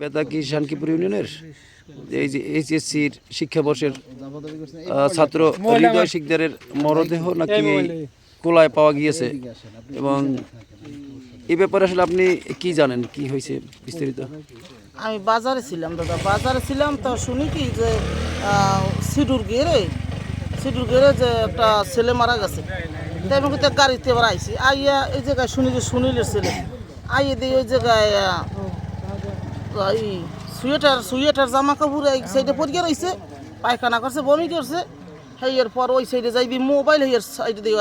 বেতাকি শানকিপুর ইউনিয়নের? এই যে এইচএসসির শিক্ষাবর্ষের ছাত্র হৃদয় শিকদারের মরদেহ নাকি কোলায় পাওয়া গিয়েছে? এবং এই ব্যাপারে আসলে আপনি কি জানেন? কি হয়েছে বিস্তারিত? আমি বাজারে ছিলাম দাদা। বাজারে ছিলাম তো শুনি কি যে সিডুর গেরে সিডুর গেরে যে একটা ছেলে মারা গেছে। তাই আমি গাড়িতে এবার আইসি আইয়া এই জায়গায় শুনি যে সুনীলের ছেলে। আইয়ে দিয়ে ওই জায়গায় এই সুয়েটার সুয়েটার জামা কাপড় এই সাইডে পরিয়ে রয়েছে পায়খানা করছে, বমি করছে। সেই এরপর ওই সাইডে যাই দিয়ে মোবাইল হেয়ার সাইডে দিয়ে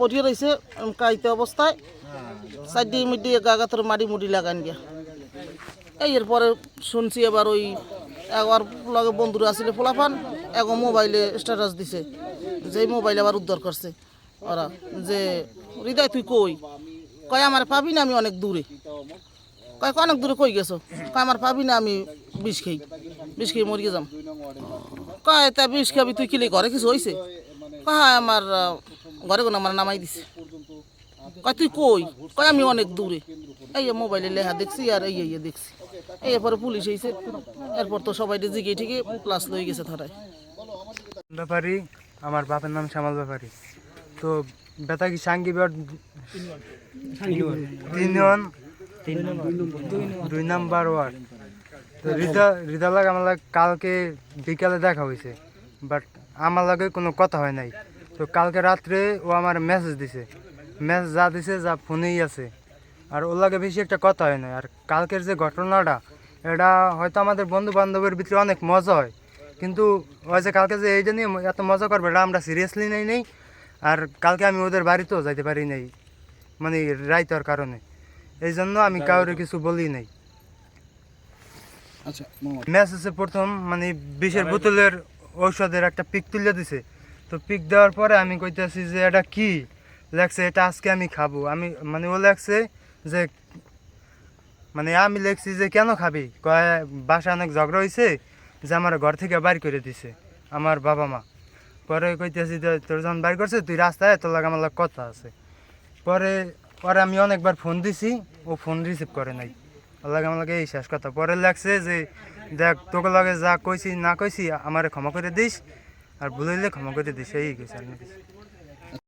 পরিয়ে রয়েছে কাইতে অবস্থায়। সাইড দিয়ে মিড দিয়ে গাগাতর মাটি মুড়ি লাগান গিয়া। এই, এরপরে শুনছি এবার ওই একবার লগে বন্ধুরা আসলে ফোলাফান, এক মোবাইলে স্ট্যাটাস দিছে। যে মোবাইল আবার উদ্ধার করছে। ওরা যে, হৃদয়, তুই কই? কয়, আমার পাবি না, আমি অনেক দূরে। কয় অনেক দূরে কই গেছো? কয় আমার পাবি না আমি বিষ খেই। বিষ খেয়ে মরিয়ে যাম কয় তা বিষ খাবি তুই কিলে ঘরে কিছু হয়েছে কয় "হ্যাঁ, আমার ঘরে কোনো আমার নামাই দিছে। কয় তুই কই? কয় আমি অনেক দূরে। এই মোবাইলে লেখা দেখছি আর এই এই দেখছি। এই এরপরে পুলিশ এসে এরপর তো সবাই জিগে ঠিকই প্লাস লয়ে গেছে থানায় ব্যাপারী আমার বাপের নাম শ্যামল ব্যাপারী। তো বেতাকি সাঙ্গি বেট তিনজন। দুই নাম্বার। ওয়ার্ড। তো রিদা রিদা লাগ আমার কালকে বিকালে দেখা হয়েছে বাট আমার লাগে কোনো কথা হয় নাই। তো কালকে রাত্রে ও আমার মেসেজ দিছে। মেসেজ যা দিছে যা ফোনেই আছে। আর ওর লাগে বেশি একটা কথা হয় না আর কালকের যে ঘটনাটা এটা হয়তো আমাদের বন্ধু বান্ধবের ভিতরে অনেক মজা হয়। কিন্তু ওই যে কালকে যে এইটা নিয়ে এত মজা করবে এটা আমরা সিরিয়াসলি নেই নেই। আর কালকে আমি ওদের বাড়িতেও যাইতে পারি নাই মানে রাইতর কারণে। এই জন্য আমি কাউরে কিছু বলি নাই। আচ্ছা মেসেজে প্রথম মানে বিষের বোতলের ঔষধের একটা পিক তুলে দিছে। তো পিক দেওয়ার পরে আমি কইতেছি যে এটা কি? লেখছে এটা আজকে আমি খাব। আমি মানে ও লেখছে যে মানে আমি লেখছি যে কেন খাবি? কয় বাসা অনেক ঝগড়া হয়েছে যে আমার ঘর থেকে বাইর করে দিছে আমার বাবা মা। পরে কইতেছি যে তোর যখন বাইর করছে তুই রাস্তায় তোর লাগে আমার লাগে কথা আছে। পরে পরে আমি অনেকবার ফোন দিছি, ও ফোন রিসিভ করে নাই লাগে আমার এই শেষ কথা পরে লাগছে যে, দেখ, তোকে লাগে যা কইছি না কইছি, আমারে ক্ষমা করে দিস, আর ভুলাইলে ক্ষমা করে দিস, এই গেছে আর।